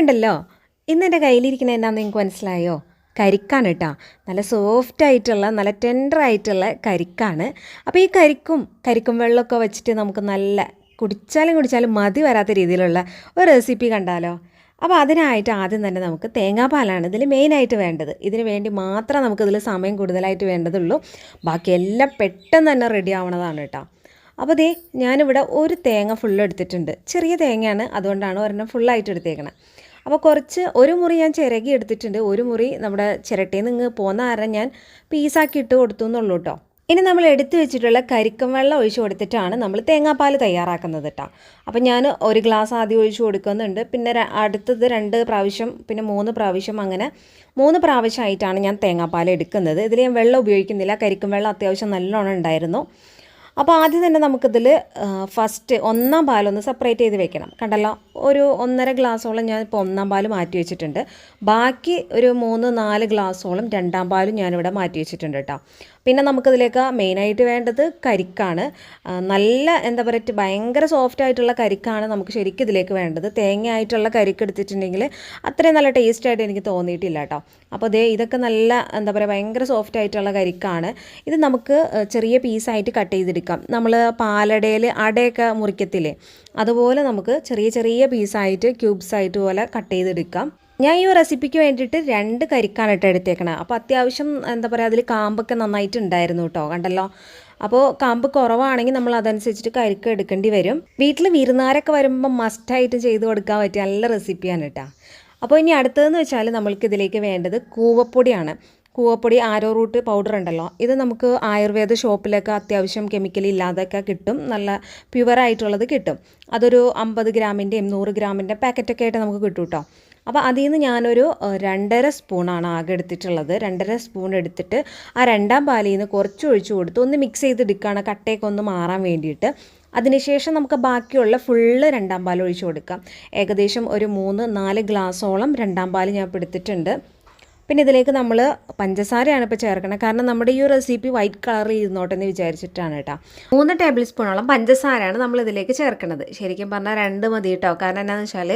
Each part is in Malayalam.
ഉണ്ടല്ലോ. ഇന്ന് എന്റെ കയ്യിലിരിക്കുന്ന എന്താണെന്ന് നിങ്ങൾക്ക് മനസ്സിലായോ? കരിക്കാണ് കേട്ടോ. നല്ല സോഫ്റ്റ് ആയിട്ടുള്ള നല്ല ടെൻഡർ ആയിട്ടുള്ള കരിക്കാണ്. അപ്പോൾ ഈ കരിക്കും കരിക്കും വെള്ളമൊക്കെ വെച്ചിട്ട് നമുക്ക് നല്ല കുടിച്ചാലും കുടിച്ചാലും മതി വരാത്ത രീതിയിലുള്ള ഒരു റെസിപ്പി കണ്ടാലോ? അപ്പോൾ അതിനായിട്ട് ആദ്യം തന്നെ നമുക്ക് തേങ്ങാപ്പാലാണ് ഇതിൽ മെയിനായിട്ട് വേണ്ടത്. ഇതിന് വേണ്ടി മാത്രം നമുക്കിതിൽ സമയം കൂടുതലായിട്ട് വേണ്ടതുള്ളൂ. ബാക്കി എല്ലാം പെട്ടെന്ന് തന്നെ റെഡി ആവണതാണ് കേട്ടോ. അപ്പോൾ ദേ ഞാനിവിടെ ഒരു തേങ്ങ ഫുള്ള് എടുത്തിട്ടുണ്ട്. ചെറിയ തേങ്ങയാണ് അതുകൊണ്ടാണ് ഒരെണ്ണം ഫുള്ളായിട്ട് എടുത്തേക്കണത് അപ്പോൾ കുറച്ച് ഒരു മുറി ഞാൻ ചിരകി എടുത്തിട്ടുണ്ട്. ഒരു മുറി നമ്മുടെ ചിരട്ടയിൽ നിന്ന് പോകുന്ന കാരണം ഞാൻ പീസാക്കി ഇട്ട് കൊടുത്തു എന്നുള്ളൂ കേട്ടോ ഇനി നമ്മൾ എടുത്തു വെച്ചിട്ടുള്ള കരിക്കം വെള്ളം ഒഴിച്ച് കൊടുത്തിട്ടാണ് നമ്മൾ തേങ്ങാപ്പാൽ തയ്യാറാക്കുന്നത് കേട്ടോ അപ്പോൾ ഞാൻ ഒരു ഗ്ലാസ് ആദ്യം ഒഴിച്ച് കൊടുക്കുന്നുണ്ട്. പിന്നെ അടുത്തത് രണ്ട് പ്രാവശ്യം പിന്നെ മൂന്ന് പ്രാവശ്യം അങ്ങനെ മൂന്ന് പ്രാവശ്യമായിട്ടാണ് ഞാൻ തേങ്ങാപ്പാൽ എടുക്കുന്നത്. ഇതിൽ ഞാൻ വെള്ളം ഉപയോഗിക്കുന്നില്ല. കരിക്കും വെള്ളം അത്യാവശ്യം നല്ലോണം ഉണ്ടായിരുന്നു. അപ്പോൾ ആദ്യം തന്നെ നമുക്കിതിൽ ഫസ്റ്റ് ഒന്നാം പാലൊന്ന് സെപ്പറേറ്റ് ചെയ്ത് വെക്കണം. കണ്ടല്ലോ? ഒരു ഒന്നര ഗ്ലാസ്സോളം ഞാൻ ഇപ്പോൾ ഒന്നാം പാൽ മാറ്റി വെച്ചിട്ടുണ്ട്. ബാക്കി ഒരു മൂന്ന് നാല് ഗ്ലാസ്സോളം രണ്ടാം പാലും ഞാനിവിടെ മാറ്റി വെച്ചിട്ടുണ്ട് കേട്ടോ. പിന്നെ നമുക്കിതിലേക്ക് മെയിനായിട്ട് വേണ്ടത് കരിക്കാണ്. നല്ല എന്താ പറയുക ഭയങ്കര സോഫ്റ്റ് ആയിട്ടുള്ള കരിക്കാണ് നമുക്ക് ശരിക്കും ഇതിലേക്ക് വേണ്ടത്. തേങ്ങ ആയിട്ടുള്ള കരിക്ക് എടുത്തിട്ടുണ്ടെങ്കിൽ അത്രയും നല്ല ടേസ്റ്റ് ആയിട്ട് എനിക്ക് തോന്നിയിട്ടില്ല കേട്ടോ. അപ്പോൾ ദേ ഇതൊക്കെ നല്ല എന്താ പറയുക ഭയങ്കര സോഫ്റ്റ് ആയിട്ടുള്ള കരിക്കാണ്. ഇത് നമുക്ക് ചെറിയ പീസായിട്ട് കട്ട് ചെയ്തെടുക്കാം. നമ്മൾ പാലടയിൽ അടയൊക്കെ മുറിക്കത്തില്ലേ? അതുപോലെ നമുക്ക് ചെറിയ ചെറിയ പീസായിട്ട് ക്യൂബ്സ് ആയിട്ട് പോലെ കട്ട് ചെയ്തെടുക്കാം. ഞാൻ ഈ റെസിപ്പിക്ക് വേണ്ടിയിട്ട് രണ്ട് കരിക്കാണ് ഇട്ട് എടുത്തേക്കണത് അപ്പോൾ അത്യാവശ്യം എന്താ പറയുക അതിൽ കാമ്പൊക്കെ നന്നായിട്ട് ഉണ്ടായിരുന്നു കേട്ടോ കണ്ടല്ലോ? അപ്പോൾ കാമ്പ് കുറവാണെങ്കിൽ നമ്മൾ അതനുസരിച്ചിട്ട് കരിക്ക് എടുക്കേണ്ടി വരും. വീട്ടിൽ വിരുന്നാരൊക്കെ വരുമ്പോൾ മസ്റ്റായിട്ട് ചെയ്ത് കൊടുക്കാൻ പറ്റിയ നല്ല റെസിപ്പിയാണ് കേട്ടോ. അപ്പോൾ ഇനി അടുത്തതെന്ന് വെച്ചാൽ നമ്മൾക്ക് ഇതിലേക്ക് വേണ്ടത് കൂവപ്പൊടിയാണ്. കൂവപ്പൊടി ആരോ റൂട്ട് പൗഡർ ഉണ്ടല്ലോ. ഇത് നമുക്ക് ആയുർവേദ ഷോപ്പിലൊക്കെ അത്യാവശ്യം കെമിക്കൽ ഇല്ലാതൊക്കെ കിട്ടും. നല്ല പ്യുവറായിട്ടുള്ളത് കിട്ടും. അതൊരു അമ്പത് ഗ്രാമിന്റെയും നൂറ് ഗ്രാമിന്റെ പാക്കറ്റൊക്കെ ആയിട്ട് നമുക്ക് കിട്ടും കേട്ടോ അപ്പോൾ അതിൽ നിന്ന് ഞാനൊരു രണ്ടര സ്പൂണാണ് ആകെ എടുത്തിട്ടുള്ളത്. രണ്ടര സ്പൂൺ എടുത്തിട്ട് ആ രണ്ടാം പാലിൽ നിന്ന് കുറച്ച് ഒഴിച്ചു കൊടുത്ത് ഒന്ന് മിക്സ് ചെയ്തെടുക്കുകയാണ് കട്ടയൊക്കെ ഒന്ന് മാറാൻ വേണ്ടിയിട്ട്. അതിനുശേഷം നമുക്ക് ബാക്കിയുള്ള ഫുള്ള് രണ്ടാം പാൽ ഒഴിച്ചു കൊടുക്കാം. ഏകദേശം ഒരു മൂന്ന് നാല് ഗ്ലാസോളം രണ്ടാം പാൽ ഞാൻ ഇപ്പോൾ എടുത്തിട്ടുണ്ട്. പിന്നെ ഇതിലേക്ക് നമ്മൾ പഞ്ചസാരയാണ് ഇപ്പോൾ ചേർക്കണം. കാരണം നമ്മുടെ ഈ റെസിപ്പി വൈറ്റ് കളറിൽ ഇരുന്നോട്ടെ എന്ന് വിചാരിച്ചിട്ടാണ് കേട്ടോ. മൂന്ന് ടേബിൾ സ്പൂണോളം പഞ്ചസാരയാണ് നമ്മൾ ഇതിലേക്ക് ചേർക്കുന്നത് ശരിക്കും പറഞ്ഞാൽ രണ്ട് മതി കേട്ടോ കാരണം എന്താണെന്ന് വെച്ചാൽ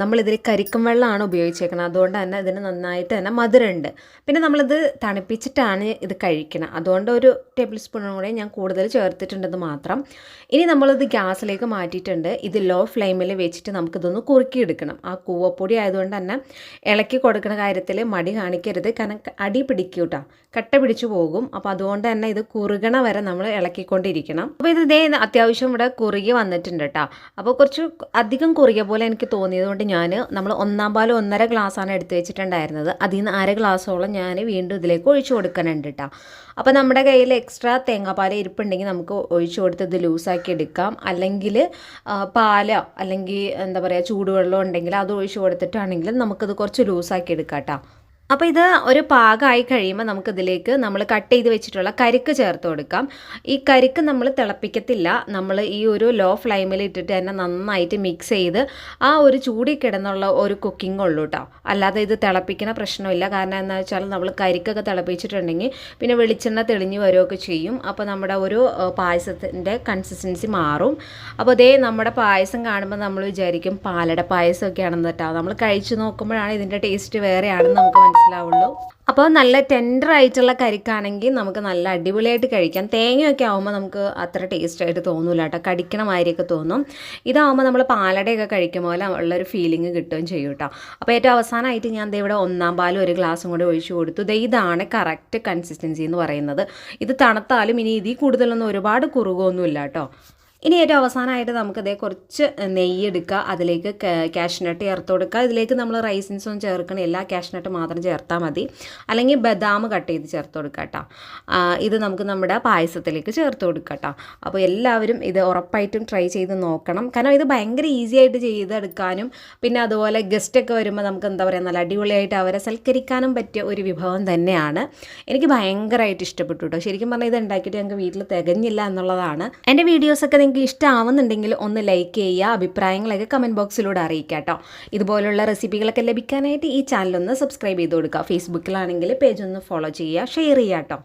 നമ്മളിതിൽ കരിക്കും വെള്ളമാണ് ഉപയോഗിച്ചേക്കുന്നത് അതുകൊണ്ട് തന്നെ ഇതിന് നന്നായിട്ട് തന്നെ മധുരമുണ്ട് പിന്നെ നമ്മളിത് തണുപ്പിച്ചിട്ടാണ് ഇത് കഴിക്കണം. അതുകൊണ്ട് ഒരു ടേബിൾ സ്പൂണും കൂടെ ഞാൻ കൂടുതൽ ചേർത്തിട്ടുണ്ടെന്ന് മാത്രം. ഇനി നമ്മളിത് ഗ്യാസിലേക്ക് മാറ്റിയിട്ടുണ്ട്. ഇത് ലോ ഫ്ലെയിമിൽ വെച്ചിട്ട് നമുക്കിതൊന്ന് കുറുക്കിയെടുക്കണം. ആ കൂവപ്പൊടി ആയതുകൊണ്ട് തന്നെ ഇളക്കി കൊടുക്കുന്ന കാര്യത്തിൽ കാണിക്കരുത്. കാരണം അടി പിടിക്കും കേട്ടോ കട്ട പിടിച്ചു പോകും. അപ്പോൾ അതുകൊണ്ട് തന്നെ ഇത് കുറുകണ വരെ നമ്മൾ ഇളക്കിക്കൊണ്ടിരിക്കണം. അപ്പോൾ ഇത് ഇതേ അത്യാവശ്യം ഇവിടെ കുറുകി വന്നിട്ടുണ്ട് കേട്ടോ അപ്പോൾ കുറച്ച് അധികം കുറുകിയ പോലെ എനിക്ക് തോന്നിയതുകൊണ്ട് ഞാൻ നമ്മൾ ഒന്നാം പാൽ ഒന്നര ഗ്ലാസ്സാണ് എടുത്തു വെച്ചിട്ടുണ്ടായിരുന്നത്. അതിൽ നിന്ന് അര ഗ്ലാസ്സോളം ഞാൻ വീണ്ടും ഇതിലേക്ക് ഒഴിച്ചു കൊടുക്കണുണ്ട് കേട്ടോ അപ്പോൾ നമ്മുടെ കയ്യിൽ എക്സ്ട്രാ തേങ്ങാപ്പാൽ ഇരിപ്പുണ്ടെങ്കിൽ നമുക്ക് ഒഴിച്ചു കൊടുത്ത് ഇത് ലൂസാക്കി എടുക്കാം. അല്ലെങ്കിൽ പാലോ അല്ലെങ്കിൽ എന്താ പറയുക ചൂടുവെള്ളം ഉണ്ടെങ്കിൽ അത് ഒഴിച്ചു കൊടുത്തിട്ടാണെങ്കിലും നമുക്കത് കുറച്ച് ലൂസാക്കി എടുക്കാം കേട്ടോ അപ്പോൾ ഇത് ഒരു പാകമായി കഴിയുമ്പോൾ നമുക്കിതിലേക്ക് നമ്മൾ കട്ട് ചെയ്ത് വെച്ചിട്ടുള്ള കരിക്ക് ചേർത്ത് കൊടുക്കാം. ഈ കരിക്ക് നമ്മൾ തിളപ്പിക്കത്തില്ല. നമ്മൾ ഈ ഒരു ലോ ഫ്ലെയിമിൽ ഇട്ടിട്ട് തന്നെ നന്നായിട്ട് മിക്സ് ചെയ്ത് ആ ഒരു ചൂടി കിടന്നുള്ള ഒരു കുക്കിംഗ് ഉള്ളൂ കേട്ടോ അല്ലാതെ ഇത് തിളപ്പിക്കുന്ന പ്രശ്നമില്ല. കാരണം എന്താ വെച്ചാൽ നമ്മൾ കരിക്കൊക്കെ തിളപ്പിച്ചിട്ടുണ്ടെങ്കിൽ പിന്നെ വെളിച്ചെണ്ണ തെളിഞ്ഞ് വരുമൊക്കെ ചെയ്യും. അപ്പോൾ നമ്മുടെ ഒരു പായസത്തിന്റെ കൺസിസ്റ്റൻസി മാറും. അപ്പോൾ അതേ നമ്മുടെ പായസം കാണുമ്പോൾ നമ്മൾ വിചാരിക്കും പാലട പായസമൊക്കെയാണെന്ന് കേട്ടോ. നമ്മൾ കഴിച്ചു നോക്കുമ്പോഴാണ് ഇതിന്റെ ടേസ്റ്റ് വേറെയാണെന്ന് നമുക്ക് മനസ്സിലാവുള്ളൂ. അപ്പോൾ നല്ല ടെൻഡർ ആയിട്ടുള്ള കരിക്കാണെങ്കിൽ നമുക്ക് നല്ല അടിപൊളിയായിട്ട് കഴിക്കാം. തേങ്ങയൊക്കെ ആകുമ്പോൾ നമുക്ക് അത്ര ടേസ്റ്റ് ആയിട്ട് തോന്നില്ല കേട്ടോ. കടിക്കണ മാതിരിയൊക്കെ തോന്നും. ഇതാകുമ്പോൾ നമ്മൾ പാലടയൊക്കെ കഴിക്കും പോലെ ഉള്ളൊരു ഫീലിംഗ് കിട്ടുകയും ചെയ്യും കേട്ടോ. അപ്പോൾ ഏറ്റവും അവസാനമായിട്ട് ഞാൻ ഇവിടെ ഒന്നാം പാലും ഒരു ഗ്ലാസും കൂടി ഒഴിച്ചു കൊടുത്തു. ഇതാണ് കറക്റ്റ് കൺസിസ്റ്റൻസി എന്ന് പറയുന്നത്. ഇത് തണുത്താലും ഇനി ഇതിൽ കൂടുതലൊന്നും ഒരുപാട് കുറുകൊന്നുമില്ല കേട്ടോ. ഇനി ഏറ്റവും അവസാനമായിട്ട് നമുക്ക് നമുക്കതേ കുറച്ച് നെയ്യ് എടുക്കുക അതിലേക്ക് കാഷ്നട്ട് ചേർത്ത് കൊടുക്കുക. ഇതിലേക്ക് നമ്മൾ റൈസിൻസ് ഒന്നും ചേർക്കണില്ല കാഷ്നട്ട് മാത്രം ചേർത്താൽ മതി. അല്ലെങ്കിൽ ബദാം കട്ട് ചെയ്ത് ചേർത്ത് കൊടുക്കുക കേട്ടോ. ഇത് നമുക്ക് നമ്മുടെ പായസത്തിലേക്ക് ചേർത്ത് കൊടുക്കുക കേട്ടോ. അപ്പോൾ എല്ലാവരും ഇത് ഉറപ്പായിട്ടും ട്രൈ ചെയ്ത് നോക്കണം. കാരണം ഇത് ഭയങ്കര ഈസി ആയിട്ട് ചെയ്തെടുക്കാനും പിന്നെ അതുപോലെ ഗസ്റ്റൊക്കെ വരുമ്പോൾ നമുക്ക് എന്താ പറയുക നല്ല അടിപൊളിയായിട്ട് അവരെ സൽക്കരിക്കാനും പറ്റിയ ഒരു വിഭവം തന്നെയാണ്. എനിക്ക് ഭയങ്കരമായിട്ട് ഇഷ്ടപ്പെട്ടു കേട്ടോ. ശരിക്കും പറഞ്ഞാൽ ഇത് ഉണ്ടാക്കിയിട്ട് ഞങ്ങൾക്ക് വീട്ടിൽ തികഞ്ഞില്ല എന്നുള്ളതാണ്. എന്റെ വീഡിയോസൊക്കെ നിങ്ങൾക്ക് ഇഷ്ടമാവുന്നുണ്ടെങ്കിൽ ഒന്ന് ലൈക്ക് ചെയ്യുക അഭിപ്രായങ്ങളൊക്കെ കമന്റ് ബോക്സിലൂടെ അറിയിക്കുക കേട്ടോ ഇതുപോലുള്ള റെസിപ്പികളൊക്കെ ലഭിക്കാനായിട്ട് ഈ ചാനലൊന്ന് സബ്സ്ക്രൈബ് ചെയ്ത് കൊടുക്കുക. ഫേസ്ബുക്കിലാണെങ്കിൽ പേജ് ഒന്ന് ഫോളോ ചെയ്യുക ഷെയർ ചെയ്യുക കേട്ടോ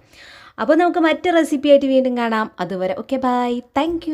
അപ്പോൾ നമുക്ക് മറ്റ് റെസിപ്പിയായിട്ട് വീണ്ടും കാണാം. അതുവരെ ഓക്കെ ബൈ താങ്ക്